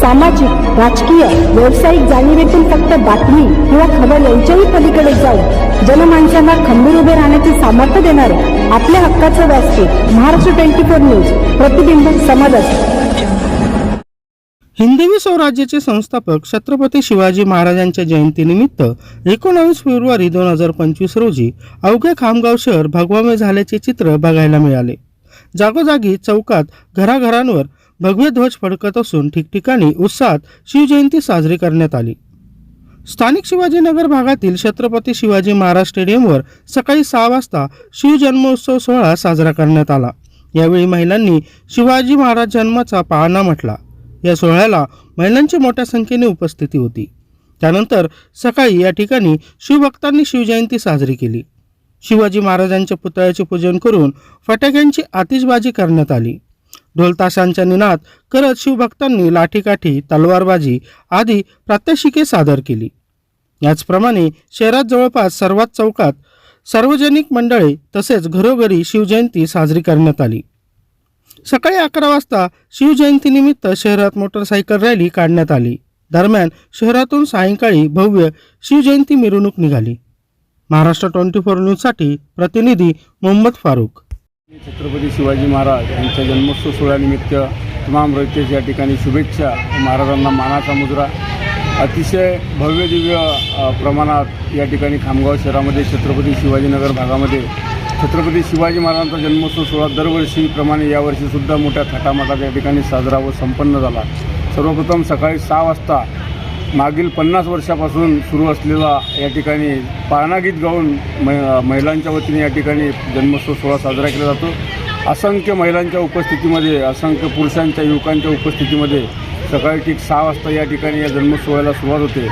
सामाजिक राजकीय व्यावसायिक जाणीवेतून फक्त बातमी किंवा खबर यांच्याही पलीकडे जाऊन जनमानसांना खंबीर उभे राहण्याचे सामर्थ्य देणारे आपल्या हक्काचं व्यासपीठ महाराष्ट्र ट्वेंटी फोर न्यूज प्रतिबिंब समाजात हिंदवी स्वराज्याचे संस्थापक छत्रपती शिवाजी महाराजांच्या जयंतीनिमित्त एकोणावीस फेब्रुवारी दोन हजार पंचवीस रोजी अवघे खामगाव शहर भगवामय झाल्याचे चित्र बघायला मिळाले. जागोजागी चौकात घराघरांवर भगवे ध्वज फडकत असून ठिकठिकाणी उत्साहात शिवजयंती साजरी करण्यात आली. स्थानिक शिवाजीनगर भागातील छत्रपती शिवाजी महाराज स्टेडियमवर सकाळी सहा वाजता शिवजन्मोत्सव सोहळा साजरा करण्यात आला. यावेळी महिलांनी शिवाजी महाराज जन्माचा पाळणा म्हटला. या सोहळ्याला महिलांची मोठ्या संख्येने उपस्थिती होती. त्यानंतर सकाळी या ठिकाणी शिवभक्तांनी शिवजयंती साजरी केली. शिवाजी महाराजांच्या पुतळ्याचे पूजन करून फटाक्यांची आतिषबाजी करण्यात आली. ढोलताशांच्या निनाद करत शिवभक्तांनी लाठीकाठी तलवारबाजी आदी प्रात्यक्षिके सादर केली. याचप्रमाणे शहरात जवळपास सर्वात चौकात सार्वजनिक मंडळे तसेच घरोघरी शिवजयंती साजरी करण्यात आली. सकाळी अकरा वाजता शिवजयंतीनिमित्त शहरात मोटरसायकल रॅली काढण्यात आली. दरम्यान शहरातून सायंकाळी भव्य शिवजयंती मिरवणूक निघाली. महाराष्ट्र ट्वेंटी फोर न्यूजसाठी प्रतिनिधी मोहम्मद फारूक छत्रपती शिवाजी महाराज यांच्या जन्मोत्सव सोहळ्यानिमित्त तमाम रयतेस या ठिकाणी शुभेच्छा. महाराजांना मानाचा मुद्रा अतिशय भव्य दिव्य प्रमाणात या ठिकाणी खामगाव शहरामध्ये छत्रपती शिवाजीनगर भागामध्ये छत्रपती शिवाजी महाराजांचा जन्मोत्सव सोहळा दरवर्षीप्रमाणे यावर्षीसुद्धा मोठ्या थाटामाटात या ठिकाणी साजरा व संपन्न झाला. सर्वप्रथम सकाळी सहा वाजता मागील पन्नास वर्षापासून सुरू असलेला या ठिकाणी पाळणागीत गाऊन मै महिलांच्या वतीने या ठिकाणी जन्मोत्सव सोहळा साजरा केला जातो. असंख्य महिलांच्या उपस्थितीमध्ये असंख्य पुरुषांच्या युवकांच्या उपस्थितीमध्ये सकाळी ठीक सहा वाजता या ठिकाणी या जन्मोत्सवाला सुरुवात होते.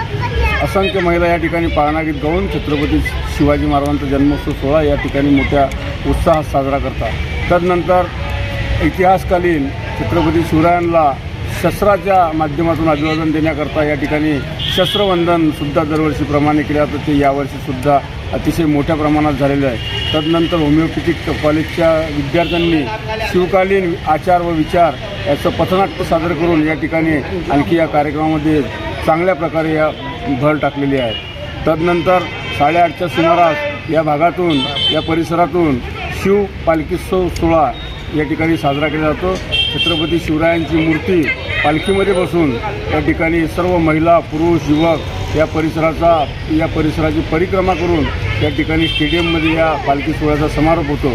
असंख्य महिला या ठिकाणी पाळणागीत गाऊन छत्रपती शिवाजी महाराजांचा जन्मोत्सव सोहळा या ठिकाणी मोठ्या उत्साहात साजरा करतात. तदनंतर इतिहासकालीन छत्रपती शिवरायांना शस्त्राच्या माध्यमातून अभिवादन देण्याकरता या ठिकाणी शस्त्रवंदनसुद्धा दरवर्षीप्रमाणे केलं जातं ते यावर्षीसुद्धा अतिशय मोठ्या प्रमाणात झालेलं आहे. तदनंतर होमिओपॅथिक कॉलेजच्या विद्यार्थ्यांनी शिवकालीन आचार व विचार याचं पथनाट्य सादर करून या ठिकाणी आणखी या कार्यक्रमामध्ये चांगल्या प्रकारे या भर टाकलेली आहे. तदनंतर साडेआठच्या सुमारास या भागातून या परिसरातून शिव पालखीत्सव सोहळा या ठिकाणी साजरा केला जातो. छत्रपती शिवरायांची मूर्ती पालखीमध्ये बसून या ठिकाणी सर्व महिला पुरुष युवक या परिसराचा या परिसराची परिक्रमा करून या ठिकाणी स्टेडियममध्ये या पालखी सोहळ्याचा समारोप होतो.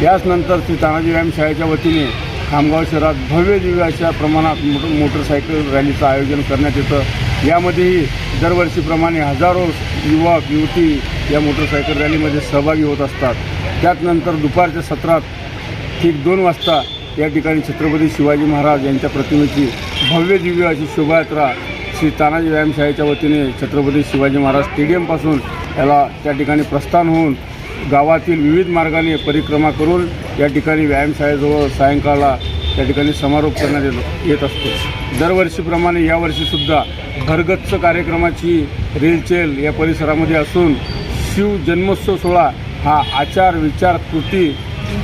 त्याचनंतर श्री तानाजी व्यायाम शाळेच्या वतीने खामगाव शहरात भव्य दिव्य अशा प्रमाणात मोटर मोटरसायकल रॅलीचं आयोजन करण्यात येतं. यामध्येही दरवर्षीप्रमाणे हजारो युवक युवती या मोटरसायकल रॅलीमध्ये सहभागी होत असतात. त्यातनंतर दुपारच्या सत्रात ठीक दोन वाजता या ठिकाणी छत्रपती शिवाजी महाराज यांच्या प्रतिमेची भव्य दिव्य अशी शोभायात्रा श्री तानाजी व्यायामशाळेच्या वतीने छत्रपती शिवाजी महाराज स्टेडियमपासून याला त्या ठिकाणी प्रस्थान होऊन गावातील विविध मार्गाने परिक्रमा करून या ठिकाणी व्यायामशाळेजवळ सायंकाळला त्या ठिकाणी समारोप करण्यात येतो येत असतो. दरवर्षीप्रमाणे यावर्षीसुद्धा भरगच्च कार्यक्रमाची रेलचेल या परिसरामध्ये असून शिव जन्मोत्सव सोहळा हा आचार विचार कृती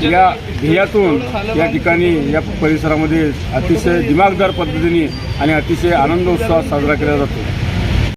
या ध्येयातून या ठिकाणी या परिसरामध्ये अतिशय दिमागदार पद्धतीने आणि अतिशय आनंद उत्साह साजरा केला जातो.